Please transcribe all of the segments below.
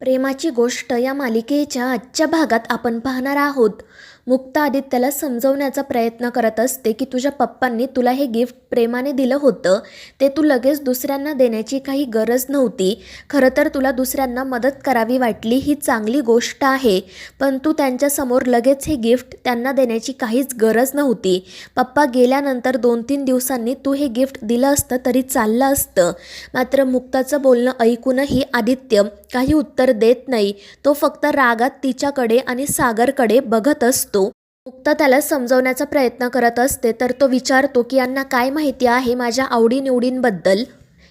प्रेमाची गोष्ट या मालिकेच्या आजच्या भागात आपण पाहणार आहोत. मुक्ता आदित्यला समजवण्याचा प्रयत्न करत असते की तुझ्या पप्पांनी तुला हे गिफ्ट प्रेमाने दिलं होतं ते तू लगेच दुसऱ्यांना देण्याची काही गरज नव्हती. खरं तर तुला दुसऱ्यांना मदत करावी वाटली ही चांगली गोष्ट आहे पण तू त्यांच्यासमोर लगेच हे गिफ्ट त्यांना देण्याची काहीच गरज नव्हती. पप्पा गेल्यानंतर दोन तीन दिवसांनी तू हे गिफ्ट दिलं असतं तरी चाललं असतं. मात्र मुक्ताचं बोलणं ऐकूनही आदित्य काही उत्तर देत नाही. तो फक्त रागात तिच्याकडे आणि सागरकडे बघत असतो. मुक्ता त्याला समजवण्याचा प्रयत्न करत असते तर तो विचारतो की यांना काय माहिती आहे माझ्या आवडीनिवडींबद्दल?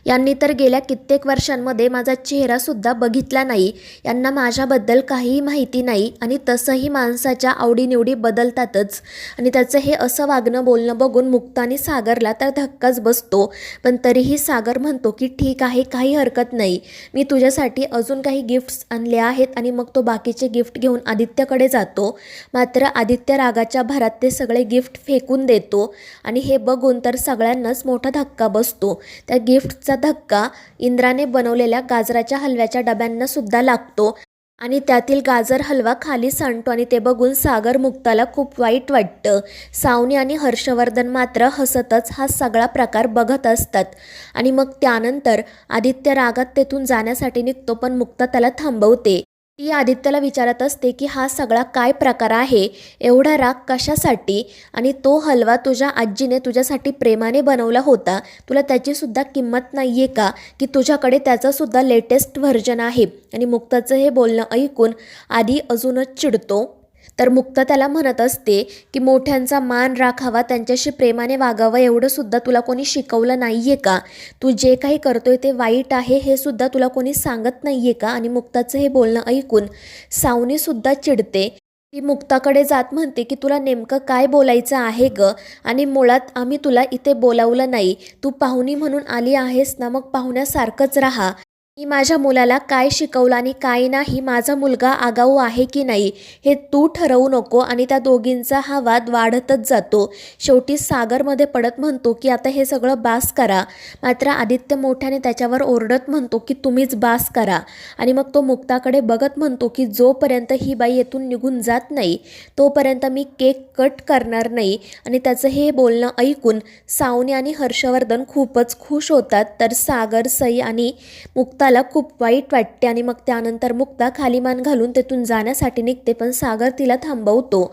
यांनी तर गेल्या कित्येक वर्षांमध्ये माझा चेहरासुद्धा बघितला नाही. यांना माझ्याबद्दल काहीही माहिती नाही आणि तसंही माणसाच्या आवडीनिवडी बदलतातच. आणि त्याचं हे असं वागणं बोलणं बघून मुक्तानी सागरला तर धक्काच बसतो. पण तरीही सागर म्हणतो की ठीक आहे काही हरकत नाही. मी तुझ्यासाठी अजून काही गिफ्ट्स आणले आहेत आणि मग तो बाकीचे गिफ्ट घेऊन आदित्यकडे जातो. मात्र आदित्य रागाच्या भरात ते सगळे गिफ्ट फेकून देतो. आणि हे बघून तर सगळ्यांनाच मोठा धक्का बसतो. त्या गिफ्टचा धक्का इंद्राने बनवलेल्या गाजराच्या हलव्याच्या डब्यांना सुद्धा लागतो आणि त्यातील गाजर हलवा खाली सांडतो आणि ते बघून सागर मुक्ताला खूप वाईट वाटतं. सावनी आणि हर्षवर्धन मात्र हसतच हा सगळा प्रकार बघत असतात. आणि मग त्यानंतर आदित्य रागात तेथून जाण्यासाठी निघतो पण मुक्ता त्याला थांबवते. ती आदित्यला विचारत असते की हा सगळा काय प्रकार आहे? एवढा राग कशासाठी? आणि तो हलवा तुझ्या आजीने तुझ्यासाठी प्रेमाने बनवला होता. तुला त्याचीसुद्धा किंमत नाही आहे का? की तुझ्याकडे त्याचंसुद्धा लेटेस्ट व्हर्जन आहे? आणि मुक्ताचं हे बोलणं ऐकून आधी अजूनच चिडतो. तर मुक्ता त्याला म्हणत असते की मोठ्यांचा मान राखावा त्यांच्याशी प्रेमाने वागावं एवढं सुद्धा तुला कोणी शिकवलं नाही आहे का? तू जे काही करतोय ते वाईट आहे हे सुद्धा तुला कोणी सांगत नाही आहे का? आणि मुक्ताचं हे बोलणं ऐकून सावनीसुद्धा चिडते. ती मुक्ताकडे जात म्हणते की तुला नेमकं काय बोलायचं आहे ग? आणि मुळात आम्ही तुला इथे बोलावलं नाही. तू पाहुणी म्हणून आली आहेस ना मग पाहुण्यासारखंच राहा. मी माझ्या मुलाला काय शिकवलं आणि काय नाही माझा मुलगा आगाऊ आहे की नाही हे तू ठरवू नको आणि त्या दोघींचा हा वाद वाढतच जातो. शेवटी सागरमध्ये पडत म्हणतो की आता हे सगळं बास करा. मात्र आदित्य मोठ्याने त्याच्यावर ओरडत म्हणतो की तुम्हीच बास करा. आणि मग तो मुक्ताकडे बघत म्हणतो की जोपर्यंत ही बाई येथून निघून जात नाही तोपर्यंत मी केक कट करणार नाही. आणि त्याचं हे बोलणं ऐकून सावनी आणि हर्षवर्धन खूपच खुश होतात. तर सागर सई आणि मुक्ता मुक्ताला खूप वाईट वाटते आणि मग त्यानंतर मुक्ता खाली मान घालून तेथून जाण्यासाठी निघते पण सागर तिला थांबवतो.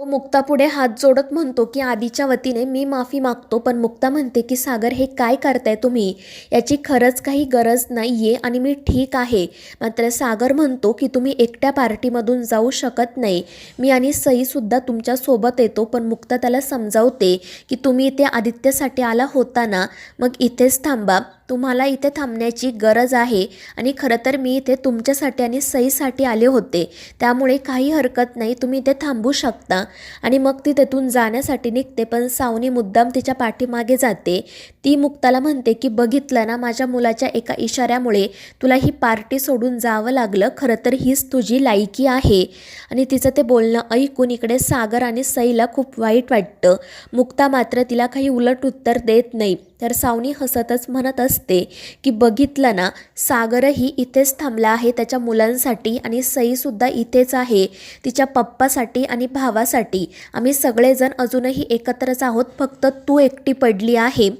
तो मुक्तापुढे हात जोडत म्हणतो की आधीच्या वतीने मी माफी मागतो पण मुक्ता म्हणते की सागर हे काय करताय तुम्ही? याची खरंच काही गरज नाही आहे आणि मी ठीक आहे. मात्र सागर म्हणतो की तुम्ही एकट्या पार्टीमधून जाऊ शकत नाही. मी आणि सईसुद्धा तुमच्यासोबत येतो पण मुक्ता त्याला समजावते की तुम्ही इथे आदित्यसाठी आला होता ना? मग इथेच थांबा. तुम्हाला इथे थांबण्याची गरज आहे. आणि खरं तर मी इथे तुमच्यासाठी आणि सईसाठी आले होते. त्यामुळे काही हरकत नाही तुम्ही इथे थांबू शकता. आणि मग ती तिथून जाण्यासाठी निघते पण सावनी मुद्दाम तिच्या पाठीमागे जाते. ती मुक्ताला म्हणते की बघितलं ना माझ्या मुलाच्या एका इशाऱ्यामुळे तुला ही पार्टी सोडून जावं लागलं. खरं तर हीच तुझी लायकी आहे. आणि तिचं ते बोलणं ऐकून इकडे सागर आणि सईला खूप वाईट वाटतं. मुक्ता मात्र तिला काही उलट उत्तर देत नाही. तर सावनी हसतच म्हणत असते की बघितलं ना सागरही इथेच थांबला आहे त्याच्या मुलांसाठी आणि सईसुद्धा इथेच आहे तिच्या पप्पासाठी आणि भावासाठी. आम्ही सगळेजण अजूनही एकत्रच आहोत फक्त तू एकटी पडली आहे.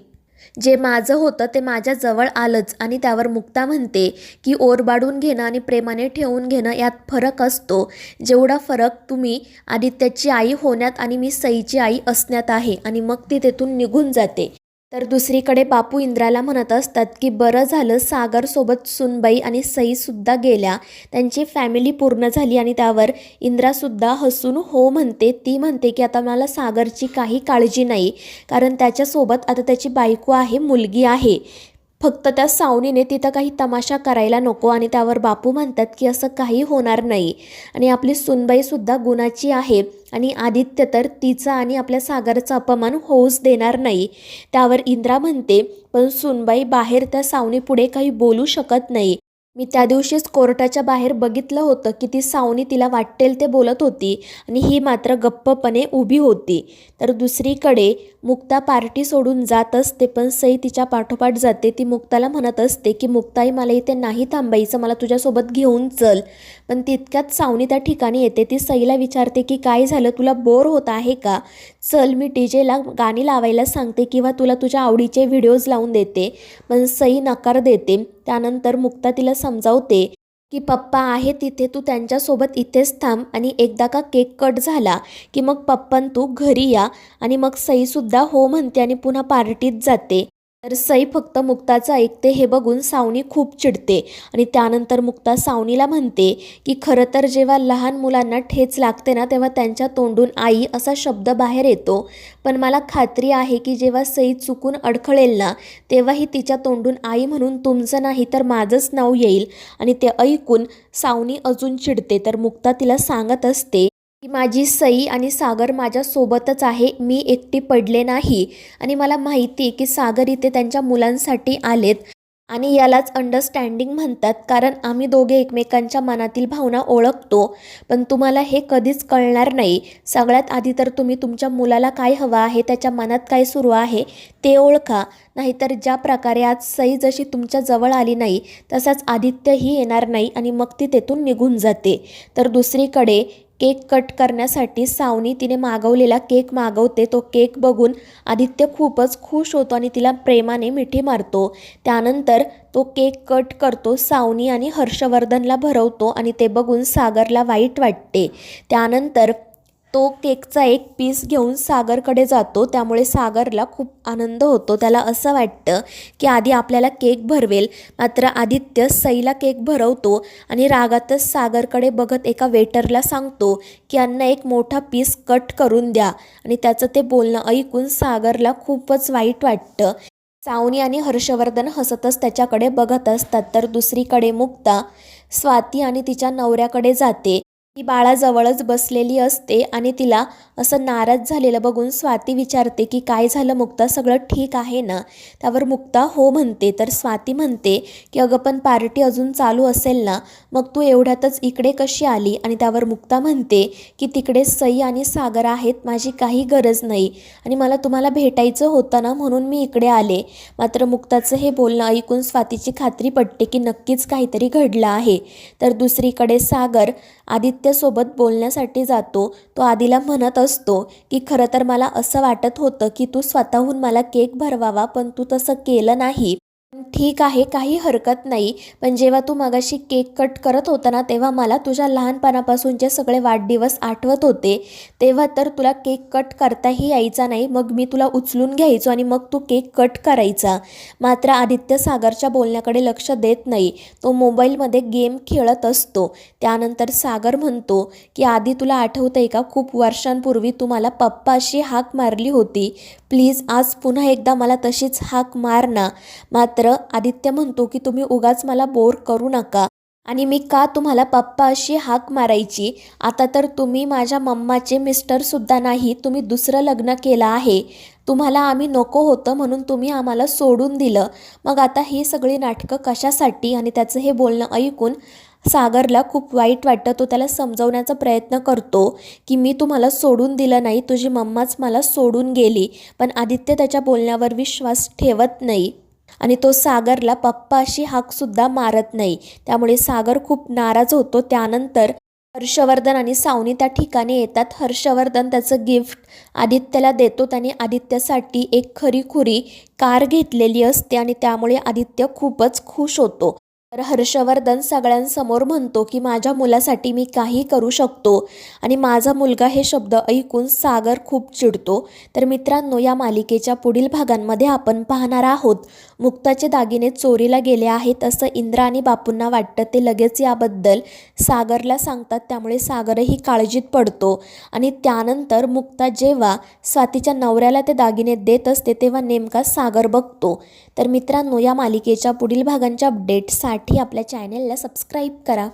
जे माझं होतं ते माझ्या जवळ आलंच आणि त्यावर मुक्ता म्हणते की ओरबाडून घेणं आणि प्रेमाने ठेवून घेणं यात फरक असतो. जेवढा फरक तुम्ही आदित्याची आई होण्यात आणि मी सईची आई असण्यात आहे आणि मग ती तेथून निघून जाते. तर दुसरीकडे बापू इंद्राला म्हणत असतात की बरं झालं सागरसोबत सुनबाई आणि सईसुद्धा गेल्या. त्यांची फॅमिली पूर्ण झाली आणि त्यावर इंद्रासुद्धा हसून हो म्हणते ती म्हणते की आता मला सागरची काही काळजी नाही. कारण त्याच्यासोबत आता त्याची बायको आहे मुलगी आहे. फक्त त्या सावनीने तिथं काही तमाशा करायला नको आणि त्यावर बापू म्हणतात की असं काही होणार नाही. आणि आपली सुनबाईसुद्धा गुणाची आहे आणि आदित्य तर तिचा आणि आपल्या सागरचा अपमान होऊच देणार नाही. त्यावर इंद्रा म्हणते पण सुनबाई बाहेर त्या सावनीपुढे काही बोलू शकत नाही. मी त्या दिवशीच कोर्टाच्या बाहेर बघितलं होतं की ती सावनी तिला वाटेल ते बोलत होती आणि ही मात्र गप्पपणे उभी होती. तर दुसरीकडे मुक्ता पार्टी सोडून जात असते पण सई तिच्या पाठोपाठ जाते. ती मुक्ताला म्हणत असते की मुक्ताई मला इथे नाही थांबायचं मला तुझ्यासोबत घेऊन चल. पण तितक्यात सावनी त्या ठिकाणी येते. ती सईला विचारते की काय झालं? तुला बोर होत आहे का? चल मी डी जेला गाणी लावायला सांगते किंवा तुला तुझ्या आवडीचे व्हिडिओज लावून देते. पण सई नकार देते. त्यानंतर मुक्ता तिला समजावते की पप्पा आहे तिथे तू त्यांच्यासोबत इथेच थांब आणि एकदा का केक कट झाला की मग पप्पन तू घरी या आणि मग सईसुद्धा हो म्हणते आणि पुन्हा पार्टीत जाते. तर सई फक्त मुक्ताचं ऐकते हे बघून सावनी खूप चिडते. आणि त्यानंतर मुक्ता सावनीला म्हणते की खरं तर जेव्हा लहान मुलांना ठेच लागते ना तेव्हा त्यांच्या तोंडून आई असा शब्द बाहेर येतो. पण मला खात्री आहे की जेव्हा सई चुकून अडखळेल ना तेव्हाही तिच्या तोंडून आई म्हणून तुमचं नाही तर माझंच नाव येईल. आणि ते ऐकून सावनी अजून चिडते. तर मुक्ता तिला सांगत असते की माझी सई आणि सागर माझ्यासोबतच आहे मी एकटी पडले नाही. आणि मला माहिती की सागर इथे त्यांच्या मुलांसाठी आलेत आणि यालाच अंडरस्टँडिंग म्हणतात कारण आम्ही दोघे एकमेकांच्या मनातील भावना ओळखतो. पण तुम्हाला हे कधीच कळणार नाही. सगळ्यात आधी तर तुम्ही तुमच्या मुलाला काय हवं आहे त्याच्या मनात काय सुरू आहे ते ओळखा. नाहीतर ज्या प्रकारे आज सई जशी तुमच्या जवळ आली नाही तसाच आदित्यही येणार नाही आणि मग ती तेथून निघून जाते. तर दुसरीकडे केक कट करण्यासाठी सावनी तिने मागवलेला केक मागवते. तो केक बघून आदित्य खूपच खुश होतो आणि तिला प्रेमाने मिठी मारतो. त्यानंतर तो केक कट करतो सावनी आणि हर्षवर्धनला भरवतो आणि ते बघून सागरला वाईट वाटते. त्यानंतर तो केकचा एक पीस घेऊन सागरकडे जातो. त्यामुळे सागरला खूप आनंद होतो. त्याला असं वाटतं की आधी आपल्याला केक भरवेल. मात्र आदित्य सईला केक भरवतो आणि रागातच सागरकडे बघत एका वेटरला सांगतो की यांना एक मोठा पीस कट करून द्या. आणि त्याचं ते बोलणं ऐकून सागरला खूपच वाईट वाटतं. सावनी आणि हर्षवर्धन हसतच त्याच्याकडे बघत असतात. तर दुसरीकडे मुक्ता स्वाती आणि तिच्या नवऱ्याकडे जाते. ती बाळाजवळच बसलेली असते आणि तिला असं नाराज झालेलं बघून स्वाती विचारते की काय झालं मुक्ता सगळं ठीक आहे ना? त्यावर मुक्ता हो म्हणते तर स्वाती म्हणते की अगं पण पार्टी अजून चालू असेल ना? मग तू एवढ्यातच इकडे कशी आली? आणि त्यावर मुक्ता म्हणते की तिकडे सई आणि सागर आहेत माझी काही गरज नाही आणि मला तुम्हाला भेटायचं होतं ना म्हणून मी इकडे आले. मात्र मुक्ताचं हे बोलणं ऐकून स्वातीची खात्री पटते की नक्कीच काहीतरी घडलं आहे. तर दुसरीकडे सागर आदित्यसोबत बोलण्यासाठी जातो तो आधीला म्हणत असतो की खरं तर मला असं वाटत होतं की तू स्वतःहून मला केक भरवावा पण तू तसं केलं नाही. ठीक आहे काही हरकत नाही. पण जेव्हा तू मगाशी केक कट करत होता ना तेव्हा मला तुझ्या लहानपणापासूनचे सगळे वाढदिवस आठवत होते तेव्हा तर तुला केक कट करताही यायचा नाही. मग मी तुला उचलून घ्यायचो आणि मग तू केक कट करायचा. मात्र आदित्य सागरच्या बोलण्याकडे लक्ष देत नाही. तो मोबाईलमध्ये गेम खेळत असतो. त्यानंतर सागर म्हणतो की आधी तुला आठवतं आहे का? खूप वर्षांपूर्वी तू मला पप्पाशी हाक मारली होती. प्लीज आज पुन्हा एकदा मला तशीच हाक मार ना. मात्र आदित्य म्हणतो की तुम्ही उगाच मला बोर करू नका. आणि मी का तुम्हाला पप्पा अशी हाक मारायची? आता तर तुम्ही माझ्या मम्माचे मिस्टरसुद्धा नाही तुम्ही दुसरं लग्न केलं आहे. तुम्हाला आम्ही नको होतं म्हणून तुम्ही आम्हाला सोडून दिलं. मग आता ही सगळी नाटकं कशासाठी? आणि त्याचं हे बोलणं ऐकून सागरला खूप वाईट वाटतं. तो त्याला समजवण्याचा प्रयत्न करतो की मी तुम्हाला सोडून दिलं नाही तुझी मम्माच मला सोडून गेली. पण आदित्य त्याच्या बोलण्यावर विश्वास ठेवत नाही. आणि तो सागरला पप्पा अशी हाकसुद्धा मारत नाही. त्यामुळे सागर खूप नाराज होतो. त्यानंतर हर्षवर्धन आणि सावनी त्या ठिकाणी येतात. हर्षवर्धन त्याचं गिफ्ट आदित्यला देतो. त्याने आदित्यासाठी एक खरीखुरी कार घेतलेली असते आणि त्यामुळे आदित्य खूपच खुश होतो. तर हर्षवर्धन सगळ्यांसमोर म्हणतो की माझ्या मुलासाठी मी काही करू शकतो आणि माझा मुलगा हे शब्द ऐकून सागर खूप चिडतो. तर मित्रांनो या मालिकेच्या पुढील भागांमध्ये आपण पाहणार आहोत. मुक्ताचे दागिने चोरीला गेले आहेत असं इंद्रा आणि बापूंना वाटतं. ते लगेच याबद्दल सागरला सांगतात. त्यामुळे सागरही काळजीत पडतो. आणि त्यानंतर मुक्ता जेव्हा स्वातीच्या नवऱ्याला ते दागिने देत असते तेव्हा नेमका सागर बघतो. तर मित्रांनो या मालिकेच्या पुढील भागांच्या अपडेटसाठी आपल्या चॅनेलला सबस्क्राईब करा.